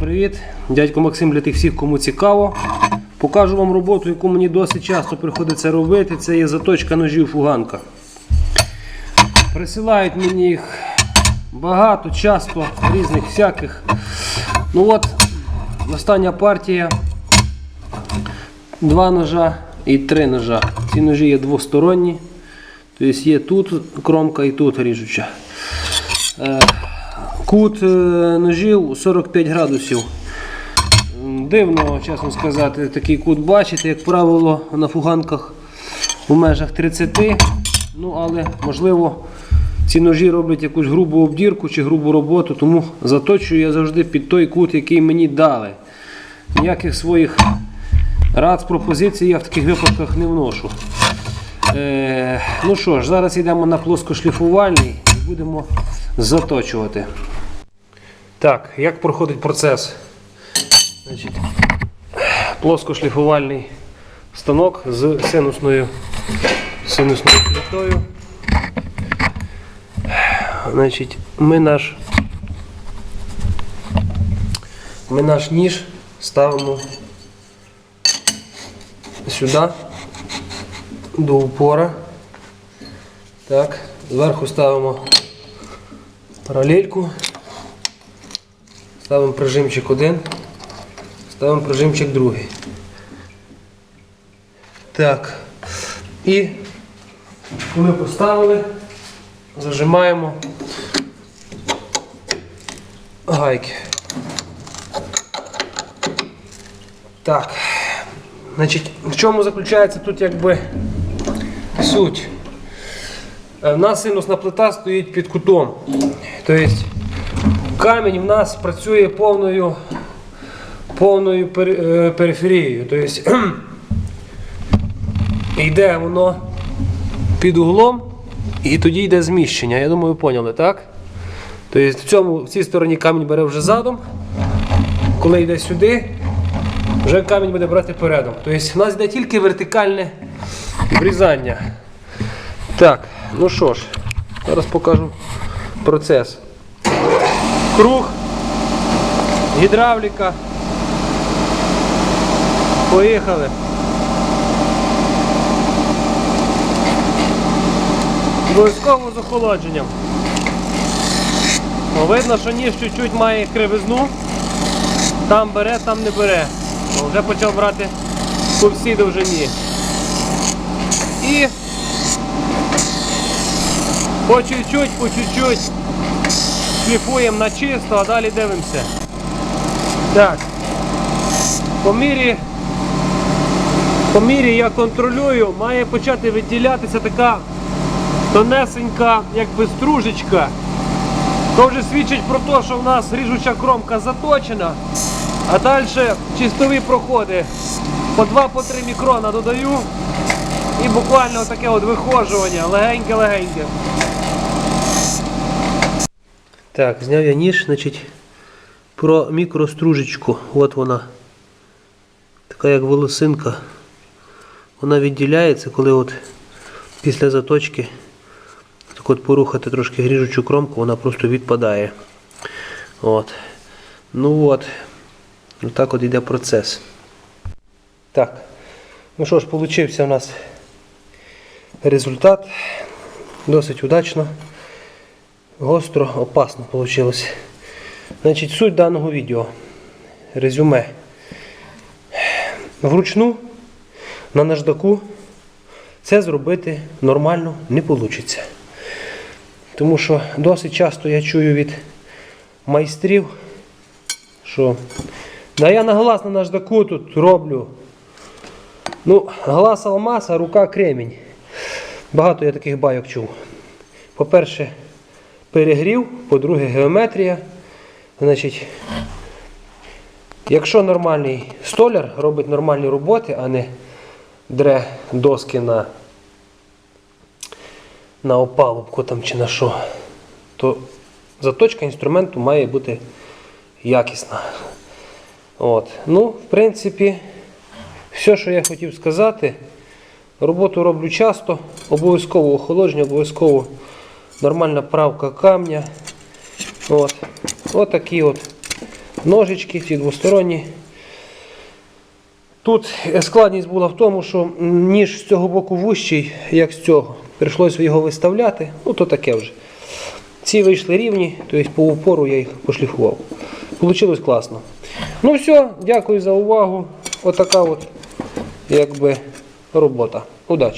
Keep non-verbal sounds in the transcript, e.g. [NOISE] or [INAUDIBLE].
Привіт! Дядько Максим для тих всіх, кому цікаво. Покажу вам роботу, яку мені досить часто приходиться робити. Це є заточка ножів фуганка. Присилають мені їх багато, часто, різних всяких. Ну от, остання партія. Два ножа і три ножа. Ці ножі є двосторонні. Тобто є тут кромка і тут ріжуча. Кут е, ножів 45 градусів. Дивно, чесно сказати, такий кут бачити, як правило, на фуганках у межах 30. Ну, але можливо ці ножі роблять якусь грубу обдірку чи грубу роботу, тому заточую я завжди під той кут, який мені дали. Ніяких своїх рад, пропозицій я в таких випадках не вношу. Е, ну що ж, зараз йдемо на плоскошліфувальний і будемо заточувати. Так, як проходить процес? Значить, плоскошліфувальний станок з синусною, синусною плитою. Значить, ми наш, ми наш ніж ставимо сюди до упора. Так, зверху ставимо паралельку. Ставимо прижимчик один, ставимо прижимчик другий. Так. І коли поставили, зажимаємо гайки. Так. Значить, в чому заключається тут якби суть? Е, В нас синусна плита стоїть під кутом. Тобто камінь в нас працює повною, повною е, периферією. Тобто [CLEARS THROAT] йде воно під углом і тоді йде зміщення. Я думаю, ви поняли, так? Тобто в, цьому, в цій стороні камінь бере вже задом. Коли йде сюди, вже камінь буде брати передом. Тобто в нас йде тільки вертикальне врізання. Так, ну що ж, зараз покажу процес. Круг, гідравліка. Поїхали. Обов'язково з охолодженням. О, видно, що ніж чуть-чуть має кривизну. Там бере, там не бере. О, вже почав брати по всій довжині. І по чуть-чуть, по чуть-чуть шліфуємо на чисто, а далі дивимося. Так. По мірі, по мірі я контролюю, має почати виділятися така тонесенька, якби стружечка. То вже свідчить про те, що в нас ріжуча кромка заточена, а далі чистові проходи по 2-3 мікрона додаю і буквально таке от вихожування, легеньке-легеньке. Так, зняв я ніж, значить, про мікростружечку. От вона. Така як волосинка. Вона відділяється, коли от після заточки так от порухати трошки гріжучу кромку, вона просто відпадає. От. Ну от. Отак от йде процес. Так. Ну що ж, получився у нас результат. Досить удачно. Гостро, опасно вийшло. Значить, суть даного відео. Резюме. Вручну на наждаку це зробити нормально не вийде. Тому що досить часто я чую від майстрів, що да я на глаз на наждаку тут роблю. Ну, глаз алмаз, а рука кремінь. Багато я таких байок чув. По-перше, перегрів, по-друге, геометрія. Значить, якщо нормальний столяр робить нормальні роботи, а не дре доски на, на опалубку там чи на що, то заточка інструменту має бути якісна. От. Ну, в принципі, все, що я хотів сказати, роботу роблю часто, обов'язково охолодження, обов'язково нормальна правка камня. От. От такі от ножички, ці двосторонні. Тут складність була в тому, що ніж з цього боку вущий, як з цього. Прийшлося його виставляти, ну то таке вже. Ці вийшли рівні, тобто по упору я їх пошліфував. Получилось класно. Ну все, дякую за увагу. Отака от якби робота. Удачі!